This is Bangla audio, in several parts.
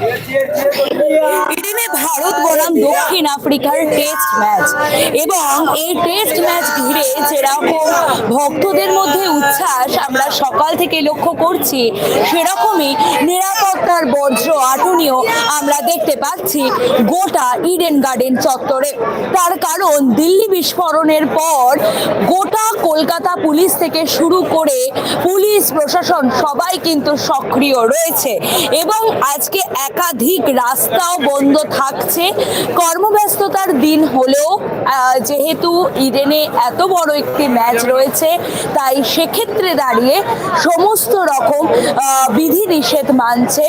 别接 ভারত বনাম দক্ষিণ আফ্রিকার টেস্ট ম্যাচ এবং এই টেস্ট ম্যাচ ঘিরে যেরকম ভক্তদের মধ্যে উচ্ছ্বাস আমরা সকাল থেকে লক্ষ্য করছি, সেরকমই নিরাপত্তার বজ্র আটুনিও আমরা দেখতে পাচ্ছি গোটা ইডেন গার্ডেন চত্বরে। তার কারণ দিল্লি বিস্ফোরণের পর গোটা কলকাতা পুলিশ থেকে শুরু করে পুলিশ, প্রশাসন সবাই কিন্তু সক্রিয় রয়েছে। এবং আজকে একাধিক রাস্তাও বন্ধ থাকছে কর্মব্যস্ততার দিন হলেও যেহেতু ইডেনে এত বড় একটি ম্যাচ রয়েছে তাই সেক্ষেত্রে দাঁড়িয়ে সমস্ত রকম আহ, বিধিনিষেধ মানছে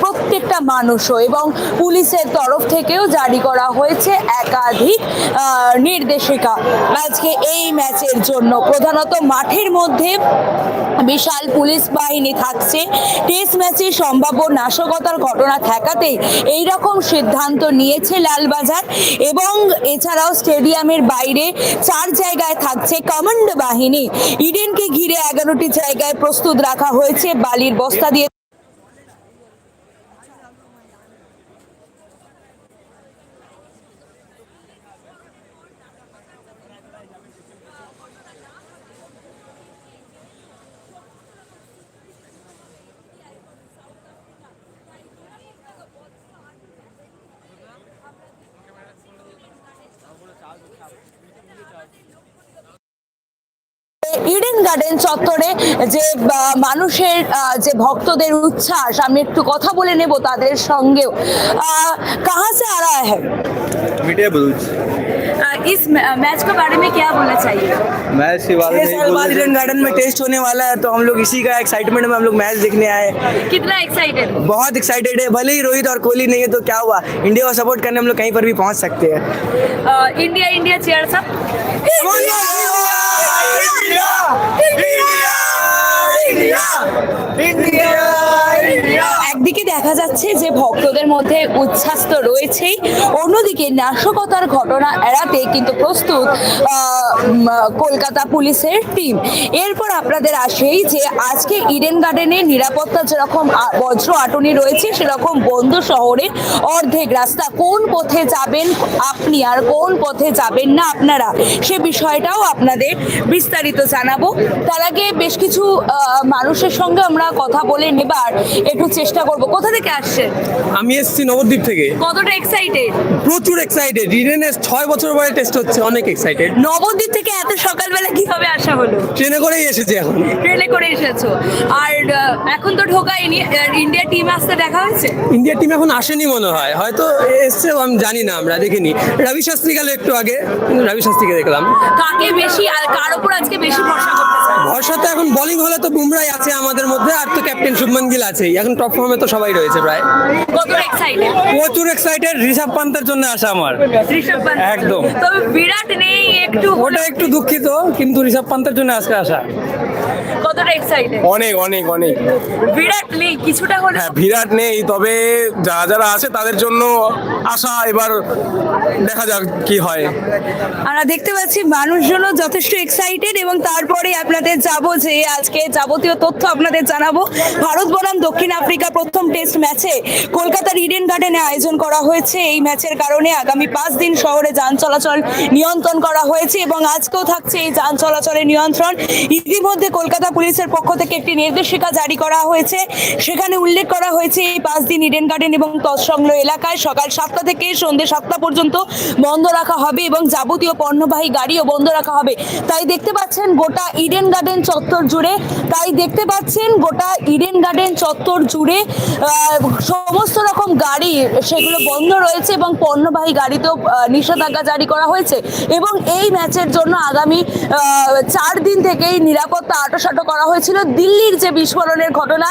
প্রত্যেকটা মানুষও এবং পুলিশের তরফ থেকেও জারি করা হয়েছে একাধিক নির্দেশিকা। আজকে এই ম্যাচের জন্য প্রধানত মাঠের মধ্যে বিশাল পুলিশ বাহিনী থাকছে। টেস্ট ম্যাচে সম্ভাব্য নাশকতার ঘটনা ঠেকাতে এই রকম সিদ্ধান্ত নিয়েছে লালবাজার এবং এছাড়াও স্টেডিয়ামের বাইরে চার জায়গায় থাকছে কমান্ড বাহিনী। ইডেনকে ঘিরে এগারোটি জায়গায় প্রস্তুত রাখা হয়েছে, বালির বস্তা দিয়ে ইডেন গার্ডেন চত্বরে যে আহ, মানুষের আহ, যে ভক্তদের উচ্ছ্বাস আমি একটু কথা বলে নেব তাদের সঙ্গেও আহ, কাহা से आ रहा है मीडिया बलूच इस मैच के बारे में क्या बोलना चाहिए मैच के बारे छह में साल बाद ईडन गार्डन में टेस्ट होने वाला है तो हम लोग इसी का एक्साइटमेंट में हम लोग मैच देखने आए हैं। कितना एक्साइटेड बहुत एक्साइटेड है भले ही रोहित और कोहली नहीं है तो क्या हुआ इंडिया को सपोर्ट करने हम लोग कहीं पर भी पहुंच सकते हैं इंडिया इंडिया चेयर सब 이기라! 이기라! একদিকে দেখা যাচ্ছে যে ভক্তদের মধ্যে উচ্ছ্বাস তো রয়েছেই অন্যদিকে নাশকতার ঘটনা এড়াতে কিন্তু প্রস্তুত কলকাতা পুলিশের টিম এরপর আপনাদের আসেই যে আজকে ইডেন গার্ডেনের নিরাপত্তা যেরকম বজ্র আটনি রয়েছে সেরকম বন্ধ শহরে অর্ধেক রাস্তা। কোন পথে যাবেন আপনি আর কোন পথে যাবেন না আপনারা সে বিষয়টাও আপনাদের বিস্তারিত জানাব। তার আগে বেশ কিছু আহ, মানুষের সঙ্গে আমরা কথা বলে নেবার একটু চেষ্টা করব। কোথা থেকে আসছেন? আমি এসেছি নবদ্বীপ থেকে। কতটা এক্সাইটেড প্রচুর এক্সাইটেড ইডেনের ছয় বছর পরে টেস্ট হচ্ছে অনেক এক্সাইটেড নবদ্বীপ থেকে এত সকালবেলা কীভাবে আসা হলো? ট্রেনে করেই এসেছি এখন। ট্রেনে করে এসেছ। আর এখন তো আর ইন্ডিয়া টিম আসতে দেখা হয়েছে? ইন্ডিয়া টিম এখন আসেনি মনে হয়। হয়তো এসছে আমি জানি না আমরা দেখিনি। রবি শাস্ত্রী গেল একটু আগে রবি শাস্ত্রীকে দেখলাম। কাকে বেশি আর কার উপর আজকে বেশি ভরসা করতে ভরসা তো এখন বোলিং হলে তো বুমরাই আছে আমাদের মধ্যে আর তো ক্যাপ্টেন শুভমান গিল আছেই। এখন টপ ফর্মে তো সবাই রয়েছে প্রায়। কতটা এক্সাইটেড প্রচুর এক্সাইটেড ঋষভ পান্তের জন্য আসা আমার। ঋষভ পান্ত একদম। তবে বিরাট নেই একটু ওটা একটু দুঃখিত কিন্তু ঋষভ পান্তের জন্য আজকে আসা কতটা এক্সাইটেড অনেক অনেক অনেক। বিরাট নেই কিছুটা হলে হ্যাঁ বিরাট নেই তবে যারা যারা আছে তাদের জন্য আশা এবার দেখা যাক কি হয়। আমরা দেখতে পাচ্ছি মানুষজনও যথেষ্ট এক্সাইটেড এবং তারপরে আপনাদের যাব যে আজকে যাবতীয় তথ্য আপনাদের জানাব। ভারত বনাম দক্ষিণ আফ্রিকা প্রথম টেস্ট ম্যাচে কলকাতার ইডেন গার্ডেনে আয়োজন করা হয়েছে। এই ম্যাচের কারণে আগামী পাঁচ দিন শহরে যান চলাচল নিয়ন্ত্রণ করা হয়েছে এবং আজকেও থাকছে এই যান চলাচলের নিয়ন্ত্রণ। ইতিমধ্যে কলকাতা পুলিশের পক্ষ থেকে একটি নির্দেশিকা জারি করা হয়েছে। সেখানে উল্লেখ করা হয়েছে, এই পাঁচ দিন ইডেন গার্ডেন এবং তৎসংলগ্ন এলাকায় সকাল সাতটা থেকে সন্ধ্যে সাতটা পর্যন্ত বন্ধ রাখা হবে এবং যাবতীয় পণ্যবাহী গাড়িও বন্ধ রাখা হবে। তাই দেখতে পাচ্ছেন, গোটা ইডেন গার্ডেন চত্বর জুড়ে। তাই দেখতে পাচ্ছেন গোটা ইডেন গার্ডেন চত্বর জুড়ে সমস্ত রকম গাড়ি সেগুলো বন্ধ রয়েছে এবং পণ্যবাহী গাড়িতেও নিষেধাজ্ঞা জারি করা হয়েছে এবং এই ম্যাচের জন্য আগামী চার দিন থেকেই নিরাপত্তা আটোসাটো করা হয়েছিল। দিল্লির যে বিস্ফোরণের ঘটনা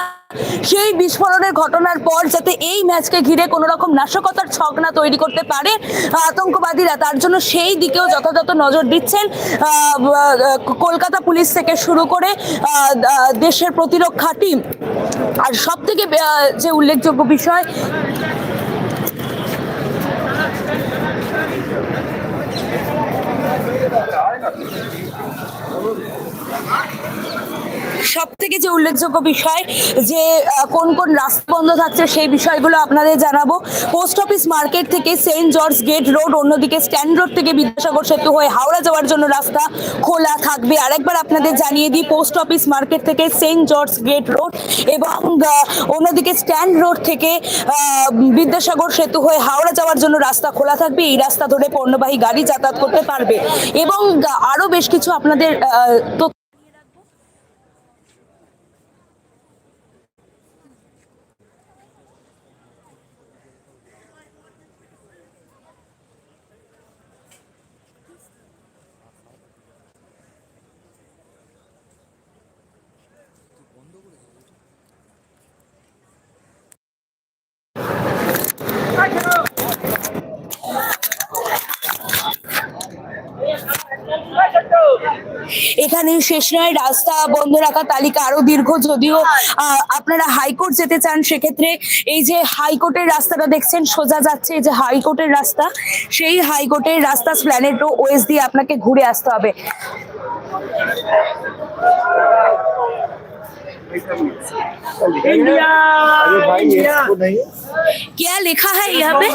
সেই বিস্ফোরণের ঘটনার পর যাতে এই ম্যাচকে ঘিরে কোনো রকম নাশকতার ছক না তৈরি করতে পারে আতঙ্কবাদীরা, তার জন্য সেই দিকেও যথাযথ নজর দিচ্ছেন কলকাতা পুলিশ থেকে শুরু করে দেশের প্রতিরক্ষা টিম। আর সব থেকে যে উল্লেখযোগ্য বিষয় সব থেকে যে উল্লেখযোগ্য বিষয় যে কোন কোন রাস্তা বন্ধ থাকছে সেই বিষয়গুলো আপনাদের জানাব। পোস্ট অফিস মার্কেট থেকে সেন্ট জর্জ গেট রোড, অন্যদিকে স্ট্যান্ড রোড থেকে বিদ্যাসাগর সেতু হয়ে হাওড়া যাওয়ার জন্য রাস্তা খোলা থাকবে। আরেকবার আপনাদের জানিয়ে দিই, পোস্ট অফিস মার্কেট থেকে সেন্ট জর্জ গেট রোড এবং অন্যদিকে স্ট্যান্ড রোড থেকে বিদ্যাসাগর সেতু হয়ে হাওড়া যাওয়ার জন্য রাস্তা খোলা থাকবে। এই রাস্তা ধরে পণ্যবাহী গাড়ি যাতায়াত করতে পারবে। এবং আরও বেশ কিছু আপনাদের তথ্য এখানে শেষ নয় রাস্তা বন্ধ রাখা তালিকা আরো দীর্ঘ যদিও আহ, আপনারা হাইকোর্ট যেতে চান সেক্ষেত্রে এই যে হাইকোর্টের রাস্তাটা দেখছেন সোজা যাচ্ছে এই যে হাইকোর্টের রাস্তা সেই হাইকোর্টের রাস্তা স্প্ল্যানেট ওয়েস দিয়ে আপনাকে ঘুরে আসতে হবে क्या लिखा है यहाँ पे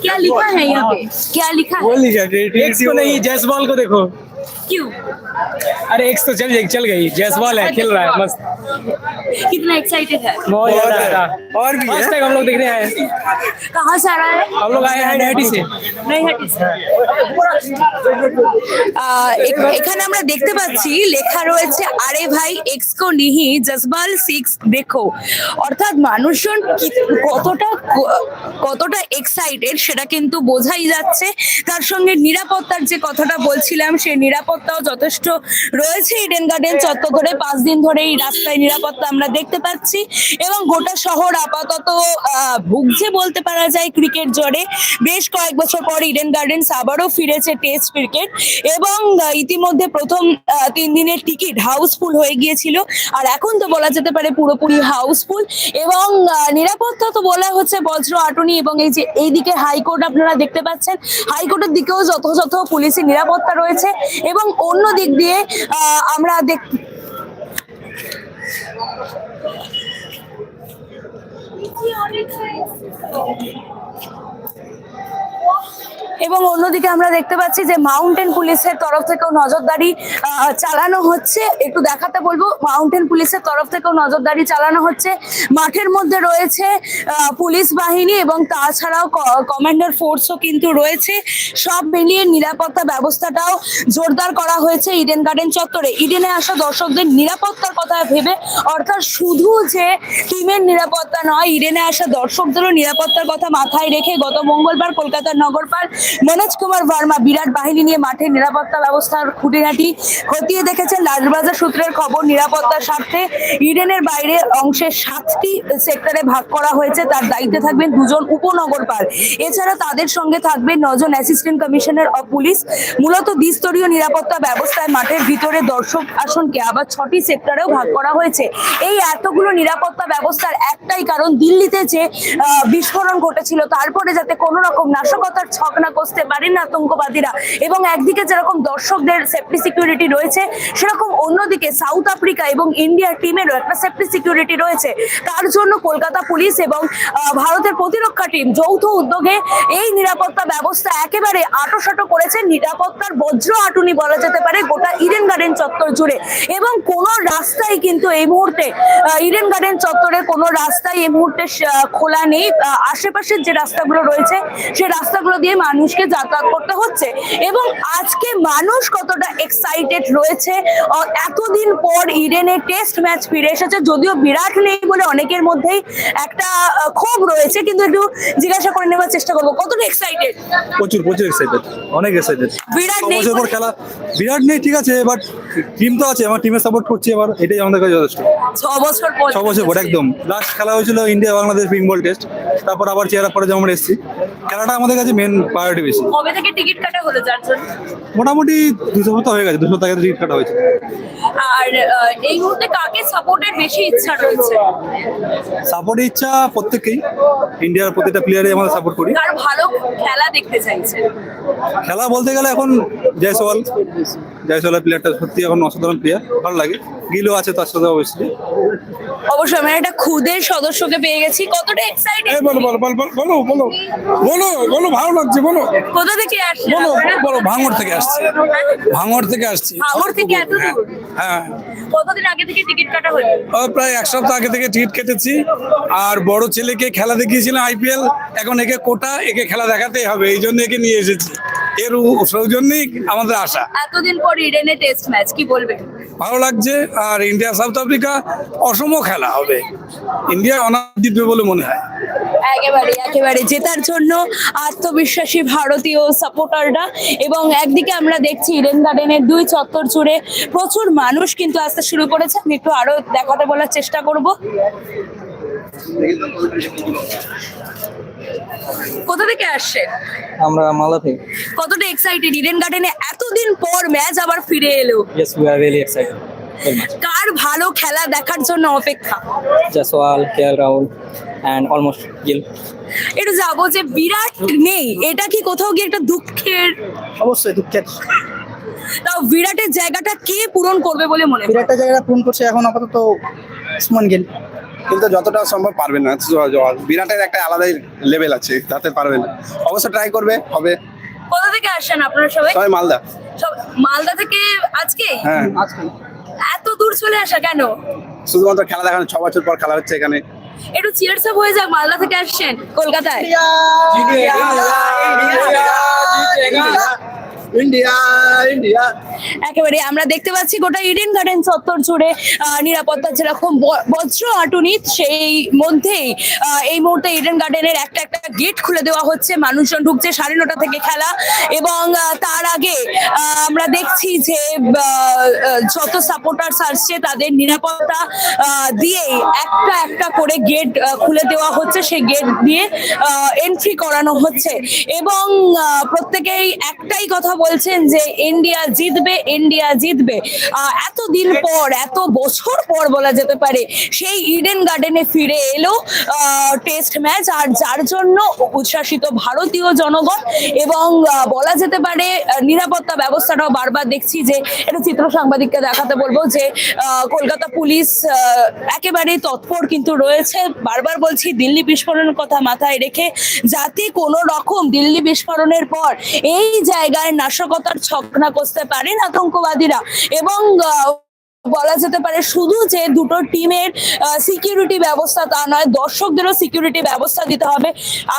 क्या लिखा है यहाँ पे क्या लिखा है एक्स को नहीं जयसवाल को देखो क्यों? अरे एक तो चल चल गई। जैसवाल है खेल रहा है मस्त। कितना एक्साइटेड है बहुत ज्यादा और भी है फर्स्ट टाइम हम लोग देखने आए हैं कहाँ से आ रहा है हम लोग आए हैं नैटी से নৈহাটি আহ, এখ- এখানে আমরা দেখতে পাচ্ছি লেখা রয়েছে আরে ভাই এক্স কো নিহি জজবাল সিক্স দেখো অর্থাৎ মানুষজন কি- কতটা ক- কতটা এক্সাইটেড সেটা কিন্তু বোঝাই যাচ্ছে তার সঙ্গে নিরাপত্তার যে কথাটা বলছিলাম সেই নিরাপত্তাও যথেষ্ট রয়েছে ইডেন গার্ডেন চত্বর ধরে পাঁচ দিন ধরে এই রাস্তায় নিরাপত্তা আমরা দেখতে পাচ্ছি এবং গোটা শহর আপাতত ভুগছে বলতে পারা যায় ক্রিকেট জ্বরে। বেশ কয়েক বছর পর ইডেন গার্ডেন্স আবারও ফিরেছে টেস্ট ক্রিকেট এবং ইতিমধ্যে প্রথম তিন দিনের টিকিট হাউসফুল হয়ে গিয়েছিল। আর এখন তো বলা যেতে পারে পুরোপুরি হাউসফুল এবং নিরাপত্তা তো বলা হচ্ছে বজ্র আটনি এবং এই যে, এইদিকে হাইকোর্ট আপনারা দেখতে পাচ্ছেন। হাইকোর্টের দিকেও যথাযথ পুলিশের নিরাপত্তা রয়েছে এবং অন্য দিক দিয়ে আমরা দেখ অনেক এবং অন্যদিকে আমরা দেখতে পাচ্ছি যে মাউন্টেন পুলিশের তরফ থেকেও নজরদারি চালানো হচ্ছে। একটু দেখাতে বলব, মাউন্টেন পুলিশের তরফ থেকেও নজরদারি চালানো হচ্ছে। মাঠের মধ্যে রয়েছে পুলিশ বাহিনী এবং তাছাড়াও কমান্ডার ফোর্সও কিন্তু রয়েছে। সব মিলিয়ে নিরাপত্তা ব্যবস্থাটাও জোরদার করা হয়েছে ইডেন গার্ডেন চত্বরে। ইডেনে আসা দর্শকদের নিরাপত্তার কথা ভেবে, অর্থাৎ শুধু যে টিমের নিরাপত্তা নয়, ইডেনে আসা দর্শকদেরও নিরাপত্তার কথা মাথায় রেখে গত মঙ্গলবার কলকাতার নগরপাল মনোজ কুমার ভার্মা, বিরাট বাহিনী নিয়ে মাঠে নিরাপত্তা ব্যবস্থার খুঁটিনাটি। খতিয়ে দেখেছেন লালবাজার সূত্রের খবর, নিরাপত্তার স্বার্থে ইডেনের বাইরে অংশের সাতটি সেক্টরে ভাগ করা হয়েছে। তার দায়িত্বে থাকবেন দুজন উপনগরপাল এছাড়া তাদের সঙ্গে থাকবেন নজন অ্যাসিস্ট্যান্ট কমিশনার অফ পুলিশ। মূলত দ্বিস্তরীয় নিরাপত্তা ব্যবস্থায় মাঠের ভিতরে দর্শক আসনকে আবার ছটি সেক্টরেও ভাগ করা হয়েছে। এই এতগুলো নিরাপত্তা ব্যবস্থার একটাই কারণ, দিল্লিতে যে বিস্ফোরণ ঘটেছিল, তারপরে যাতে কোনো রকম নাশকতার ছক না কষতে পারেন আতঙ্কবাদীরা। এবং একদিকে যেরকম দর্শকদের সেফটি সিকিউরিটি রয়েছে, সেরকম অন্যদিকে সাউথ আফ্রিকা এবং ইন্ডিয়ার টিমেরও একটা সেফটি সিকিউরিটি রয়েছে। তার জন্য কলকাতা পুলিশ এবং ভারতের প্রতিরক্ষা টিম যৌথ উদ্যোগে এই নিরাপত্তা ব্যবস্থা একেবারে আটোসাটো করেছে। নিরাপত্তার বজ্র আটুনি বলা যেতে পারে, গোটা ইডেন গার্ডেন চত্বর জুড়ে। এবং কোন রাস্তায় কিন্তু এই মুহূর্তে ইডেন গার্ডেন চত্বরে কোনো রাস্তায় এই মুহূর্তে খোলা নেই। আশেপাশের যে রাস্তাগুলো রয়েছে সেই রাস্তাগুলো দিয়ে মানুষকে যাতায়াত করতে হচ্ছে এবং আজকে মানুষ কতটা এক্সাইটেড রয়েছে। এতদিন পর ইডেনে টেস্ট ম্যাচ ফিরে এসেছে যদিও বিরাট নেই বলে অনেকের মধ্যেই একটা ক্ষোভ রয়েছে কিন্তু একটু জিজ্ঞাসা করে নেওয়ার চেষ্টা করব। কতটা এক্সাইটেড প্রচুর প্রচুর এক্সাইটেড অনেক এক্সাইটেড বিরাট নেই খেলা বিরাট নেই ঠিক আছে বাট টিম তো আছে আমার টিমে সাপোর্ট করছি এবার এটাই আমাদের কাছে যথেষ্ট। ছ বছর পর ছ বছর পর একদম। লাস্ট খেলা হয়েছিল ইন্ডিয়া বাংলাদেশ বল টেস্ট তারপর আবার চেয়ার আপ করে যেমন আমরা এসেছি। খেলাটা আমাদের কাছে মেন প্রায়োরিটি বেশি। কবে থেকে টিকিট কাটা হলো যার জন্য মোটামুটি দুশো সপ্তাহ হয়ে গেছে দুশো টাকা টিকিট কাটা হয়েছে। আর এই মুহূর্তে কাকে সাপোর্টের বেশি ইচ্ছা রয়েছে? সাপোর্টের ইচ্ছা প্রত্যেককেই ইন্ডিয়ার প্রতিটা প্লেয়ারে আমাদের সাপোর্ট করি। কার ভালো খেলা দেখতে চাইছে। খেলা বলতে গেলে এখন জয়সওয়াল জয়সওয়ালের প্লেয়ারটা সত্যি এখন অসাধারণ প্লেয়ার ভালো লাগে। গিলও আছে তার সাথে অবশ্যই অবশ্যই আমরা একটা খুদের সদস্যকে পেয়ে গেছি। কতটা এক্সাইটেড বলো বলো বলো বলো বলো বলো বলো ভালো লাগছে বলো। কোথা থেকে আসছে? বলো বলো ভাঙড় থেকে আসছি। ভাঙড় থেকে আসছি। ভাঙড় থেকে এত দূর? হ্যাঁ। কতদিন আগে থেকে টিকিট কাটা হলো? প্রায় এক সপ্তাহ আগে থেকে টিকিট কেটেছি। আর বড় ছেলেকে খেলা দেখিয়েছিলাম আইপিএল এখন একে কোটা একে খেলা দেখাতেই হবে এই জন্য একে নিয়ে এসেছি। এর সৌজন্যই আমাদের আশা। এতদিন পর ইডেনে টেস্ট ম্যাচ কি বলবে ভালো লাগছে আর ইন্ডিয়া সাউথ আফ্রিকা অসম খেলা হবে। ইন্ডিয়া অনার জিতবে বলে মনে হয়। একেবারে একেবারে জেতার জন্য আত্মবিশ্বাসী ভারতীয় সাপোর্টাররা এবং একদিকে আমরা দেখছি ইডেন গার্ডেনের দুই চত্বর জুড়ে প্রচুর মানুষ কিন্তু আসতে শুরু করেছে আমি একটু আরও দেখাতে বলার চেষ্টা করব। কোথা থেকে আসছে? আমরা মালদা থেকে। কতটা এক্সাইটেড ইডেন গার্ডেনে এতদিন পর ম্যাচ আবার ফিরে এলো। Yes we are really excited কার ভালো খেলা দেখার জন্য অপেক্ষা? Jaiswal K L Rahul and almost Gill একটু যাব যে বিরাট নেই এটা কি কোথাও গিয়ে একটা দুঃখের অবশ্যই দুঃখের। তাও বিরাটের জায়গাটা কে পূরণ করবে বলে মনে হয়? বিরাটটা জায়গাটা পূরণ করছে এখন আপাতত সুমন গিল। কিন্তু যতটা সম্ভব পারবে না বিরাটের একটা আলাদাই লেভেল আছে তাতে পারবে না। অবশ্য ট্রাই করবে হবে। কোথা থেকে আসেন আপনারা সবাই? সবাই মালদা। সব মালদা থেকে আজকে? হ্যাঁ। আজকে এত দূর চলে আসা কেন? শুধুমাত্র খেলা দেখানো ছ বছর পর খেলা হচ্ছে এখানে। একটু চিয়ার্স আপ হয়ে যাক মালদা থেকে আসছেন কলকাতায়। ইন্ডিয়া ইন্ডিয়া একেবারে আমরা দেখতে পাচ্ছি গোটা ইডেন গার্ডেন চত্বর জুড়ে নিরাপত্তা যেরকম বজ্র আটুনি, সেই মধ্যেই এই মুহূর্তে ইডেন গার্ডেনের একটা একটা গেট খুলে দেওয়া হচ্ছে। মানুষজন ঢুকছে সাড়ে নটা থেকে খেলা এবং তার আগে আমরা দেখছি যে যত সাপোর্টার্স আসছে তাদের নিরাপত্তা দিয়েই একটা একটা করে গেট খুলে দেওয়া হচ্ছে। সেই গেট দিয়ে এন্ট্রি করানো হচ্ছে। এবং প্রত্যেকেই একটাই কথা বলছেন যে ইন্ডিয়া জিতবে ইন্ডিয়া জিতবে। আহ, এতদিন পর এত বছর পর বলা যেতে পারে সেই ইডেন গার্ডেনে ফিরে এলো টেস্ট ম্যাচ আর যার জন্য উচ্ছ্বাসিত ভারতীয় জনগণ এবং বলা যেতে পারে নিরাপত্তা ব্যবস্থাটাও বারবার দেখছি যে এটা চিত্র সাংবাদিককে দেখাতে বলব যে কলকাতা পুলিশ একেবারেই তৎপর কিন্তু রয়েছে। বারবার বলছি দিল্লি বিস্ফোরণের কথা মাথায় রেখে যাতে কোনো রকম দিল্লি বিস্ফোরণের পর এই জায়গায় নাশকতার ছকনা করতে পারেন আতঙ্কবাদীরা। এবং বলা যেতে পারে শুধু যে দুটো টিমের সিকিউরিটি ব্যবস্থা তা নয়, দর্শকদেরও সিকিউরিটি ব্যবস্থা দিতে হবে।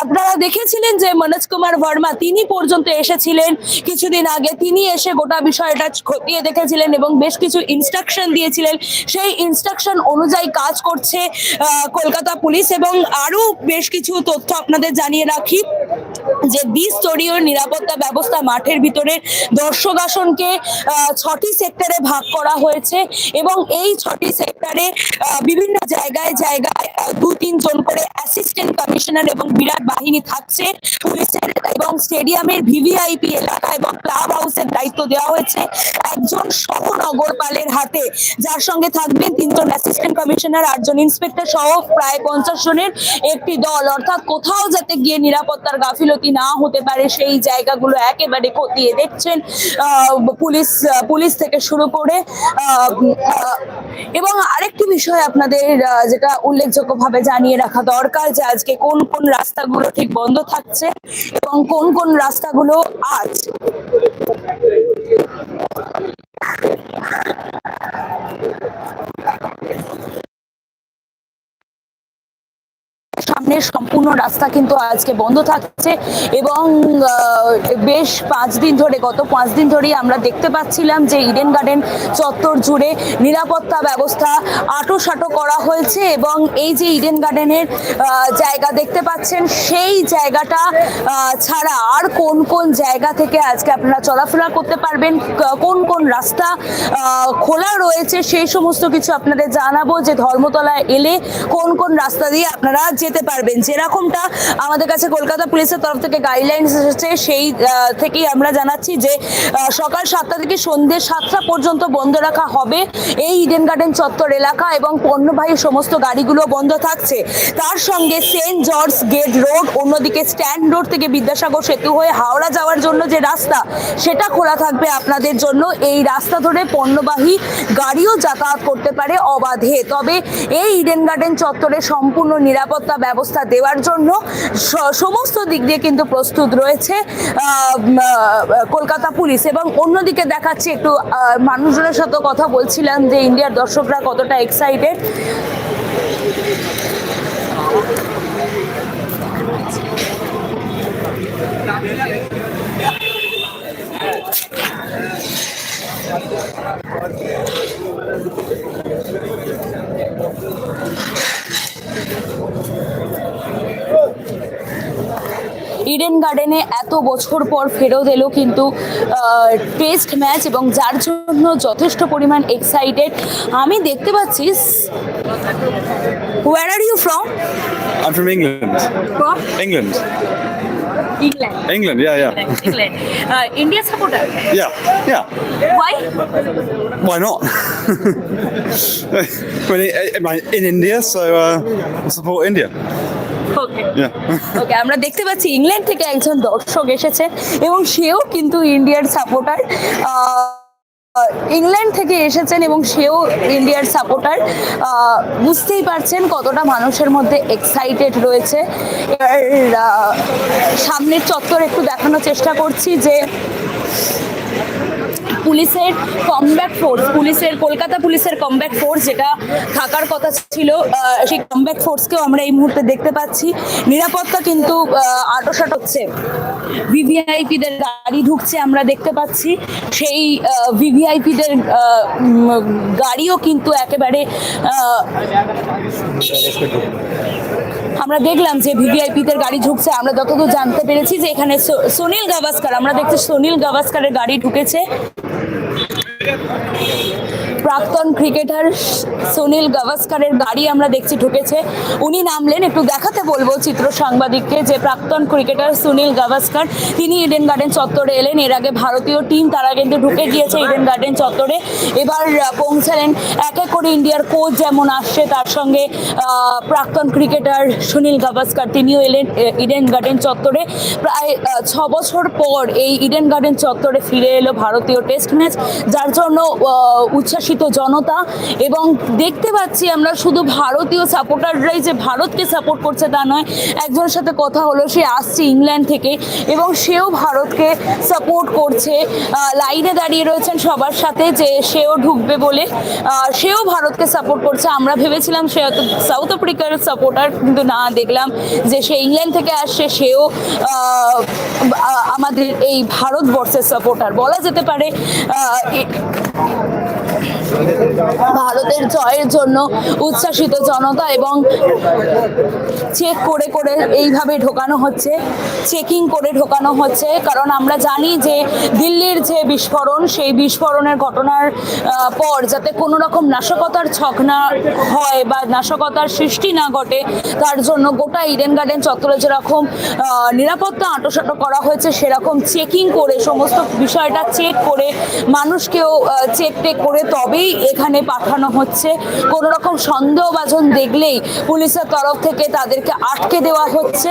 আপনারা দেখেছিলেন যে মনোজ কুমার ভার্মা তিনি পর্যন্ত এসেছিলেন কিছুদিন আগে। তিনি এসে গোটা বিষয়টা খতিয়ে দেখেছিলেন এবং বেশ কিছু ইনস্ট্রাকশন দিয়েছিলেন। সেই ইনস্ট্রাকশন অনুযায়ী কাজ করছে কলকাতা পুলিশ এবং আরও বেশ কিছু তথ্য আপনাদের জানিয়ে রাখি যে বিস্তরীয় নিরাপত্তা ব্যবস্থা মাঠের ভিতরে দর্শক আসনকে ছটি সেক্টরে ভাগ করা হয়েছে। এবং এই ছটি সেক্টরে বিভিন্ন জায়গায় জায়গায় দু তিনজন করে অ্যাসিস্ট্যান্ট কমিশনার এবং বিরাট বাহিনী থাকছে। পুলিশের স্টেডিয়ামের ভিভিআইপি এলাকা এবং ক্লাব হাউসের দায়িত্ব দেওয়া হয়েছে একজন সহনগরপালের হাতে। যার সঙ্গে থাকবেন তিনজন অ্যাসিস্ট্যান্ট কমিশনার আটজন ইন্সপেক্টর সহ প্রায় পঞ্চাশ জনের একটি দল। অর্থাৎ কোথাও যাতে গিয়ে নিরাপত্তার গাফিলতি না হতে পারে, সেই জায়গাগুলো একেবারে খতিয়ে দেখছেন পুলিশ পুলিশ থেকে শুরু করে এবং আরেকটি বিষয় আপনাদের যেটা উল্লেখযোগ্যভাবে জানিয়ে রাখা দরকার যে আজকে কোন কোন রাস্তাগুলো ঠিক বন্ধ থাকছে এবং কোন কোন কোন রাস্তাগুলো আজ? সামনের সম্পূর্ণ রাস্তা কিন্তু আজকে বন্ধ থাকছে এবং বেশ পাঁচ দিন ধরে, গত পাঁচ দিন ধরেই আমরা দেখতে পাচ্ছিলাম যে ইডেন গার্ডেন চত্বর জুড়ে নিরাপত্তা ব্যবস্থা আটোসাটো করা হয়েছে এবং এই যে ইডেন গার্ডেনের জায়গা দেখতে পাচ্ছেন, সেই জায়গাটা ছাড়া আর কোন কোন জায়গা থেকে আজকে আপনারা চলাফেরা করতে পারবেন কোন কোন রাস্তা খোলা রয়েছে, সেই সমস্ত কিছু আপনাদের জানাব যে ধর্মতলায় এলে কোন কোন রাস্তা দিয়ে আপনারা যেতে পারবেন। যেরকমটা আমাদের কাছে কলকাতা পুলিশের তরফ থেকে গাইডলাইন্স এসেছে, সেই থেকেই আমরা জানাচ্ছি যে সকাল সাতটা থেকে সন্ধ্যে সাতটা পর্যন্ত বন্ধ রাখা হবে এই ইডেন গার্ডেন চত্বর এলাকা এবং পণ্যবাহী সমস্ত গাড়িগুলো বন্ধ থাকছে। তার সঙ্গে সেন্ট জর্জ গেট রোড অন্যদিকে স্ট্যান্ড রোড থেকে বিদ্যাসাগর সেতু হয়ে হাওড়া যাওয়ার জন্য যে রাস্তা, সেটা খোলা থাকবে আপনাদের জন্য। এই রাস্তা ধরে পণ্যবাহী গাড়িও যাতায়াত করতে পারে অবাধে। তবে এই ইডেন গার্ডেন চত্বরে সম্পূর্ণ নিরাপত্তা ব্যবস্থা দেওয়ার জন্য সমস্ত দিক দিয়ে কিন্তু প্রস্তুত রয়েছে কলকাতা পুলিশ। এবং অন্যদিকে দেখাচ্ছি একটু মানুষজনের সাথে কথা বলছিলাম যে ইন্ডিয়ার দর্শকরা কতটা এক্সাইটেড ইডেন গার্ডেনে এত বছর পর ফেরত এলো কিন্তু টেস্ট ম্যাচ এবং যার জন্য যথেষ্ট পরিমাণ এক্সাইটেড আমি দেখতে পাচ্ছি where are you from I'm from England. From England. England England, yeah, yeah. England India supporter Yeah, yeah. Y Why not? in, in India, so uh, support India. Okay আমরা দেখতে পাচ্ছি ইংল্যান্ড থেকে একজন দর্শক এসেছেন এবং সেও কিন্তু ইন্ডিয়ার সাপোর্টার। ইংল্যান্ড থেকে এসেছেন এবং সেও ইন্ডিয়ার সাপোর্টার। বুঝতেই পারছেন কতটা মানুষের মধ্যে এক্সাইটেড রয়েছে। এবার সামনের চত্বর একটু দেখানোর চেষ্টা করছি যে পুলিশের কমব্যাক ফোর্স পুলিশের, কলকাতা পুলিশের কমব্যাক ফোর্স যেটা থাকার কথা ছিল সেই কমব্যাক ফোর্সকেও আমরা এই মুহূর্তে দেখতে পাচ্ছি। নিরাপত্তা কিন্তু আটোসাট হচ্ছে। ভিভিআইপিদের গাড়ি ঢুকছে আমরা দেখতে পাচ্ছি। সেই ভিভিআইপিদের গাড়িও কিন্তু একেবারে আমরা দেখলাম যে ভিভিআইপিদের গাড়ি ঢুকছে। আমরা যতদূর জানতে পেরেছি যে এখানে সুনীল গাভাস্কার, আমরা দেখছি সুনীল গাভাস্কারের গাড়ি ঢুকেছে। やった! প্রাক্তন ক্রিকেটার সুনীল গাভাস্কারের গাড়ি আমরা দেখছি ঢুকেছে। উনি নামলেন একটু দেখাতে বলব চিত্র সাংবাদিককে যে প্রাক্তন ক্রিকেটার সুনীল গাভাস্কার তিনি ইডেন গার্ডেন চত্বরে এলেন। এর আগে ভারতীয় টিম তারা কিন্তু ঢুকে গিয়েছে ইডেন গার্ডেন চত্বরে। এবার পৌঁছালেন এক এক করে ইন্ডিয়ার কোচ যেমন আসছে তার সঙ্গে প্রাক্তন ক্রিকেটার সুনীল গাভাস্কার তিনিও এলেন ইডেন গার্ডেন চত্বরে। প্রায় ছ বছর পর এই ইডেন গার্ডেন চত্বরে ফিরে এলো ভারতীয় টেস্ট ম্যাচ যার জন্য আহ, উচ্ছ্বাসিত জনতা এবং দেখতে পাচ্ছি আমরা শুধু ভারতীয় সাপোর্টাররাই যে ভারতকে সাপোর্ট করছে তা নয়, একজনের সাথে কথা হলো, সে আসছে ইংল্যান্ড থেকে এবং সেও ভারতকে সাপোর্ট করছে। লাইনে দাঁড়িয়ে রয়েছেন সবার সাথে যে সেও ঢুকবে বলে সেও ভারতকে সাপোর্ট করছে। আমরা ভেবেছিলাম সে হয়তো সাউথ আফ্রিকার সাপোর্টার কিন্তু না, দেখলাম যে সে ইংল্যান্ড থেকে আসছে, সেও আমাদের এই ভারতবর্ষের সাপোর্টার বলা যেতে পারে ভারতের জয়ের জন্য উচ্ছ্বাসিত জনতা এবং চেক করে করে এইভাবে ঢোকানো হচ্ছে, চেকিং করে ঢোকানো হচ্ছে, কারণ আমরা জানি যে দিল্লির যে বিস্ফোরণ, সেই বিস্ফোরণের ঘটনার পর যাতে কোনো রকম নাশকতার ছক না হয় বা নাশকতার সৃষ্টি না ঘটে, তার জন্য গোটা ইডেন গার্ডেন চত্বরে যেরকম নিরাপত্তা আঁটোসাঁটো করা হয়েছে, সেরকম চেকিং করে, সমস্ত বিষয়টা চেক করে, মানুষকেও চেক টেক করে তবেই এখানে পাঠানো হচ্ছে। কোনো রকম সন্দেহভাজন দেখলেই পুলিশের তরফ থেকে তাদেরকে আটকে দেওয়া হচ্ছে।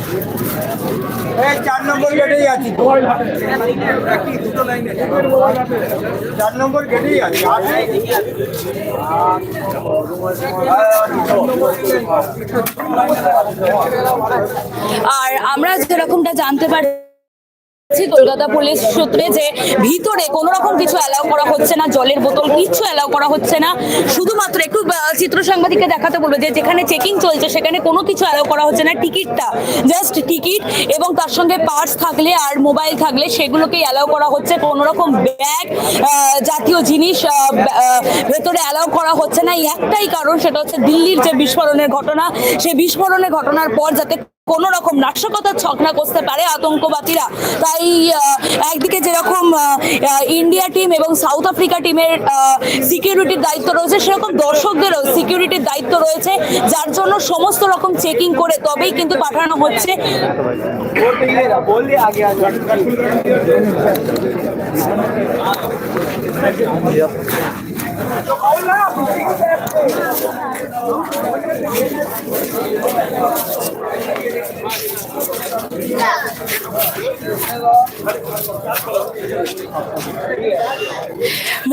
এই চার নম্বর গেটেই আছি চার নম্বর গেটেই আছি। আর আমরা যেরকমটা জানতে পারি কলকাতা পুলিশ সূত্রে যে ভিতরে কোনো রকম কিছু অ্যালাউ করা হচ্ছে না, জলের বোতল কিচ্ছু অ্যালাউ করা হচ্ছে না। শুধুমাত্র একটু চিত্র সাংবাদিককে দেখাতে বলব যে যেখানে চেকিং চলছে, সেখানে কোনো কিছু অ্যালাউ করা হচ্ছে না টিকিটটা জাস্ট টিকিট এবং তার সঙ্গে পার্স থাকলে আর মোবাইল থাকলে সেগুলোকেই অ্যালাউ করা হচ্ছে। কোনো রকম ব্যাগ জাতীয় জিনিস ভেতরে অ্যালাউ করা হচ্ছে না। একটাই কারণ, সেটা হচ্ছে দিল্লির যে বিস্ফোরণের ঘটনা, সেই বিস্ফোরণের ঘটনার পর যাতে কোন রকম নাশকতার ছকনা করতে পারে আতঙ্কবাদীরা। তাই একদিকে যেরকম ইন্ডিয়া টিম এবং সাউথ আফ্রিকা টিমের সিকিউরিটির দায়িত্ব রয়েছে, সেরকম দর্শকদেরও সিকিউরিটির দায়িত্ব রয়েছে, যার জন্য সমস্ত রকম চেকিং করে তবেই কিন্তু পাঠানো হচ্ছে। Thank you.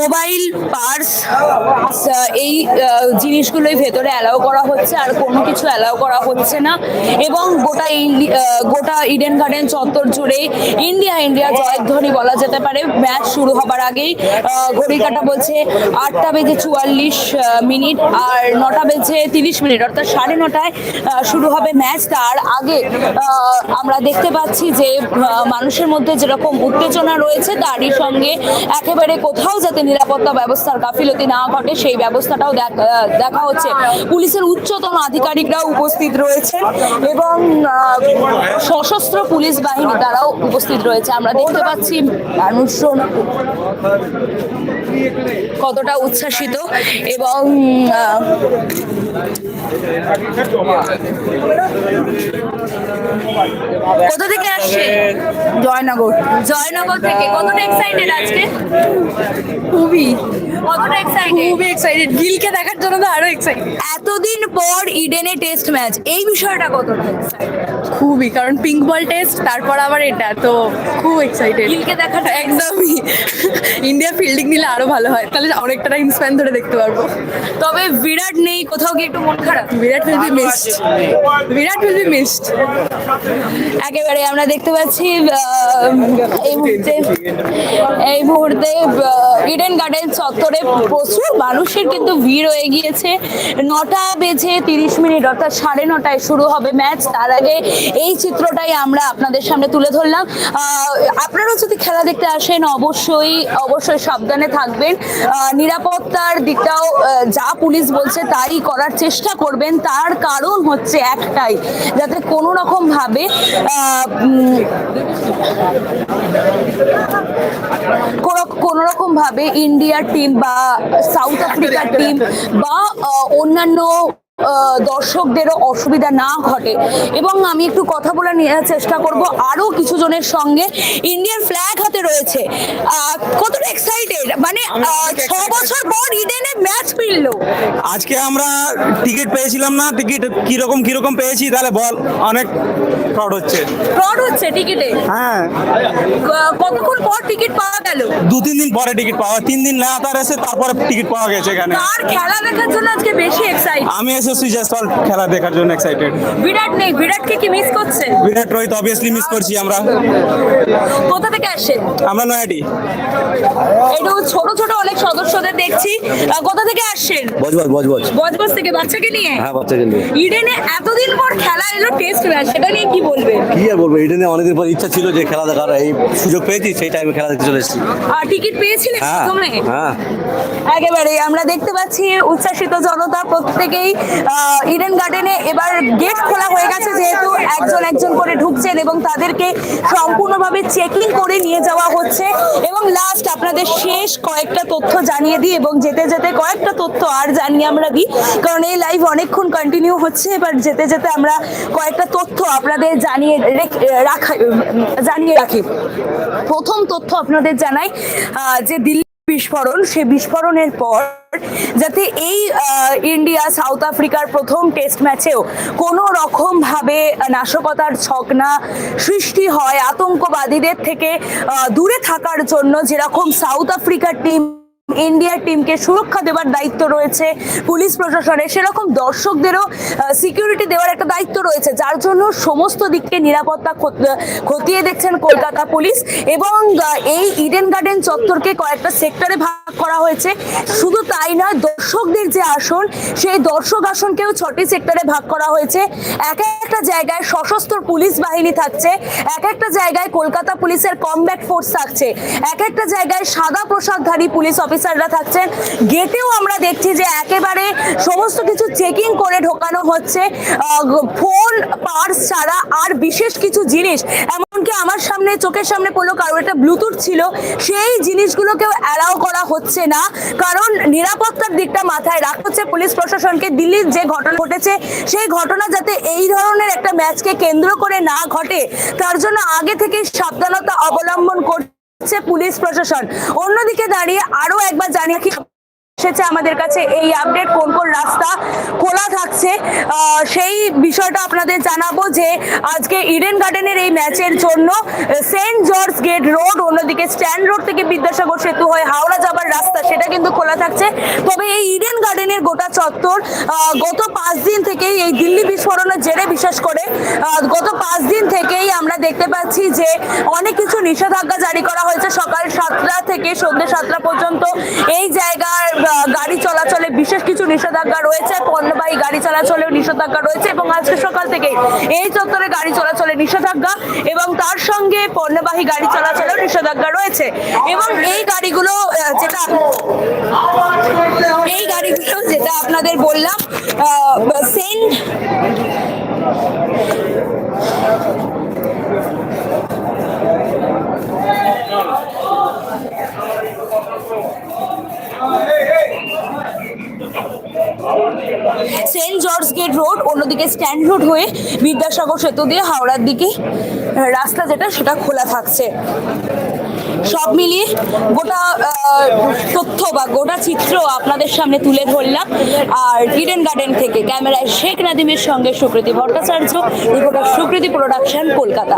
মোবাইল পার্স এই জিনিসগুলোই ভেতরে অ্যালাউ করা হচ্ছে আর কোনো কিছু অ্যালাউ করা হচ্ছে না। এবং গোটা গোটা ইডেন গার্ডেন চত্বর জুড়ে ইন্ডিয়া ইন্ডিয়া জয়ধ্বনি বলা যেতে পারে। ম্যাচ শুরু হবার আগেই ঘড়ি কাটা বলছে আটটা বেজে চুয়াল্লিশ মিনিট আর নটা বেজে তিরিশ মিনিট, অর্থাৎ সাড়ে নটায় শুরু হবে ম্যাচ। তার আগে আমরা দেখতে পাচ্ছি যে মানুষের মধ্যে যেরকম উত্তেজনা রয়েছে, তারই সঙ্গে একেবারে কোথাও যাতে নিরাপত্তা ব্যবস্থার গাফিলতি না ঘটে, সেই ব্যবস্থাটাও দেখ- হচ্ছে। পুলিশের উচ্চতম আধিকারিকরাও উপস্থিত রয়েছেন এবং সশস্ত্র পুলিশ বাহিনী তারাও উপস্থিত রয়েছে। আমরা দেখতে পাচ্ছি মানুষজন কতটা উচ্ছ্বাসিত এবং কোথা থেকে আসছে? জয়নগর। জয়নগর থেকে। কতটা এক্সাইটেড আজকে? খুবই। কতটা এক্সাইটেড খুবই এক্সাইটেড গিলকে দেখার জন্য তো আরও এক্সাইটেড এতদিন পর ইডেনে টেস্ট ম্যাচ এই বিষয়টা কতটা খুবই কারণ পিঙ্ক বল টেস্ট তারপর আবার এটা তো খুব এক্সাইটেড গিলকে দেখাটা একদমই। ইন্ডিয়া ফিল্ডিং নিলে আরও ভালো হয় তাহলে অনেকটা টাইম স্প্যান ধরে দেখতে পারব। তবে বিরাট নেই কোথাও গিয়ে একটু মন খারাপ। Virat will be missed Virat will be missed একেবারে আমরা দেখতে পাচ্ছি এই মুহূর্তে এই মুহূর্তে ইডেন গার্ডেন চত্বরে প্রচুর মানুষের কিন্তু ভিড় হয়ে গিয়েছে। নটা বেজে তিরিশ মিনিট অর্থাৎ সাড়ে নটায় শুরু হবে ম্যাচ। তার আগে এই চিত্রটাই আমরা আপনাদের সামনে তুলে ধরলাম। আপনারাও যদি খেলা দেখতে আসেন অবশ্যই অবশ্যই সাবধানে থাকবেন। নিরাপত্তার দিকটাও যা পুলিশ বলছে তাই করার চেষ্টা করবেন। তার কারণ হচ্ছে একটাই যাতে কোনো রকম ভাবে আহ, কোনো- কোনো রকম ভাবে ইন্ডিয়ার টিম বা সাউথ আফ্রিকার টিম বা অন্যান্য দর্শকদেরও অসুবিধা না ঘটে। এবং আমি একটু কথা বলে নেওয়ার চেষ্টা করব আরও কিছু জনের সঙ্গে। ইন্ডিয়ান ফ্ল্যাগ হাতে রয়েছে। কতটা এক্সাইটেড মানে ছ বছর পর ইডেনে ম্যাচ ফিরলো আজকে আমরা টিকিট পেয়েছিলাম না। টিকিট কীরকম কীরকম পেয়েছি তাহলে বল। অনেক ফ্রড হচ্ছে। ফ্রড হচ্ছে টিকিটে হ্যাঁ। কতক্ষণ পর টিকিট পাওয়া গেল? দু তিন দিন পরে টিকিট পাওয়া। তিন দিন লাগাতার এসে তারপরে টিকিট পাওয়া গেছে এখানে। আর খেলা দেখার জন্য আজকে বেশি এক্সাইট আমি এসেছি জয়সওয়াল খেলা দেখার জন্য এক্সাইটেড বিরাট নেই বিরাটকে কি মিস করছে? বিরাট রোহিত অবভিয়াসলি মিস করছি আমরা। কোথা থেকে আসে আমরা নয়াটি একটু ছোট ছোট অনেক সদস্যদের দেখছি। কোথা থেকে আসছেন? বজবজ বজবজ বজবজ থেকে বাচ্চাকে নিয়ে? হ্যাঁ বাচ্চাকে নিয়ে। ইডেনে এতদিন পর খেলা এলো টেস্ট ম্যাচ সেটা নিয়ে কি বলবেন কি আর বলব নিয়ে অনেকদিন পর ইচ্ছা ছিল যে খেলা দেখার এই সুযোগ পেয়েছি সেই টাইমে খেলা দেখতে চলে এসেছি। আর টিকিট পেয়েছিলেন হ্যাঁ প্রথমে? হ্যাঁ। একেবারে আমরা দেখতে পাচ্ছি উচ্ছ্বাসিত জনতা প্রত্যেকেই ইডেন গার্ডেনে এবার গেট খোলা হয়ে গেছে যেহেতু একজন একজন করে ঢুকছেন এবং তাদেরকে সম্পূর্ণভাবে চেকিং করে নিয়ে যাওয়া হচ্ছে। এবং লাস্ট আপনাদের শেষ কয়েকটা তথ্য জানিয়ে দিই এবং যেতে যেতে কয়েকটা তথ্য আর জানিয়ে আমরা দিই। কারণ এই লাইভ অনেকক্ষণ কন্টিনিউ হচ্ছে, এবার যেতে যেতে আমরা কয়েকটা তথ্য আপনাদের জানিয়ে রেখ- জানিয়ে রাখি। প্রথম তথ্য আপনাদের জানাই যে দিল্লি বিস্ফোরণ, সে বিস্ফোরণের পর যাতে এই ইন্ডিয়া, সাউথ আফ্রিকার প্রথম টেস্ট ম্যাচেও কোনো রকম ভাবে নাশকতার ছকনা সৃষ্টি হয় আতঙ্কবাদীদের থেকে দূরে থাকার জন্য যেরকম সাউথ আফ্রিকার টিম ইন্ডিয়ার টিমকে সুরক্ষা দেওয়ার দায়িত্ব রয়েছে পুলিশ প্রশাসনের সেরকম দর্শকদেরও সিকিউরিটি দেওয়ার একটা দায়িত্ব রয়েছে, যার জন্য সমস্ত দিককে নিরাপত্তা খতিয়ে দেখছেন কলকাতা পুলিশ এবং এই ইডেন গার্ডেন চত্বরকে কয়েকটা সেক্টরে ভাগ করা হয়েছে। শুধু তাই নয়, দর্শকদের যে আসন, সেই দর্শক আসনকেও ছটি সেক্টরে ভাগ করা হয়েছে। এক একটা জায়গায় সশস্ত্র পুলিশ বাহিনী থাকছে, এক একটা জায়গায় কলকাতা পুলিশের কমব্যাট ফোর্স থাকছে, এক একটা জায়গায় সাদা পোশাকধারী পুলিশ অফিসাররা থাকছেন। গেটেও আমরা দেখছি যে একেবারে সমস্ত কিছু চেকিং করে ঢোকানো হচ্ছে। ফোন, পার্স ছাড়া আর বিশেষ কিছু জিনিস। এমনকি আমার সামনে, চোখের সামনে পড়ল কারও একটা ব্লুটুথ ছিল, সেই জিনিসগুলোকেও অ্যালাউ করা হচ্ছে না। কারণ নিরাপত্তার দিকটা মাথায় রাখা হচ্ছে পুলিশ প্রশাসনকে। দিল্লির যে ঘটনা ঘটেছে, সেই ঘটনা যাতে এই ধরনের একটা ম্যাচকে কেন্দ্র করে না ঘটে, তার জন্য আগে থেকে সাবধানতা অবলম্বন করছে পুলিশ প্রশাসন। অন্যদিকে দাঁড়িয়ে আরও একবার জানিয়ে এসেছে। আমাদের কাছে এই আপডেট কোন কোন রাস্তা খোলা থাকছে সেই বিষয়টা আপনাদের জানাব যে আজকে ইডেন গার্ডেনের এই ম্যাচের জন্য সেন্ট জর্জ গেট রোড অন্যদিকে স্ট্যান্ড রোড থেকে বিদ্যাসাগর সেতু হয়ে হাওড়া যাবার রাস্তা, সেটা কিন্তু খোলা থাকছে। তবে এই ইডেন গার্ডেনের গোটা চত্বর গত পাঁচ দিন থেকেই এই দিল্লি বিস্ফোরণের জেরে বিশেষ করে গত পাঁচ দিন থেকেই আমরা দেখতে পাচ্ছি যে অনেক কিছু নিষেধাজ্ঞা জারি করা হয়েছে। সকাল সাতটা থেকে সন্ধ্যে সাতটা পর্যন্ত এই জায়গার গাড়ি চলাচলে বিশেষ কিছু নিষেধাজ্ঞা রয়েছে। পণ্যবাহী গাড়ি চলাচলেও নিষেধাজ্ঞা রয়েছে এবং আজকে সকাল থেকে এই চত্বরে গাড়ি চলাচলে নিষেধাজ্ঞা এবং তার সঙ্গে পণ্যবাহী গাড়ি চলাচলেও নিষেধাজ্ঞা রয়েছে। এবং এই গাড়িগুলো যেটা এই গাড়িগুলো যেটা আপনাদের বললাম Saint Saint George gate road, অন্যদিকে স্ট্যান্ড রোড হয়ে বিদ্যাসাগর সেতু দিয়ে হাওড়ার দিকে রাস্তা যেটা, সেটা খোলা থাকছে। সব মিলিয়ে গোটা তথ্য বা গোটা চিত্র আপনাদের সামনে তুলে ধরলাম। আর ইডেন গার্ডেন থেকে ক্যামেরায় শেখ নাদিমের সঙ্গে সুকৃতি ভট্টাচার্য, রিপোর্টার সুকৃতি প্রোডাকশন কলকাতা।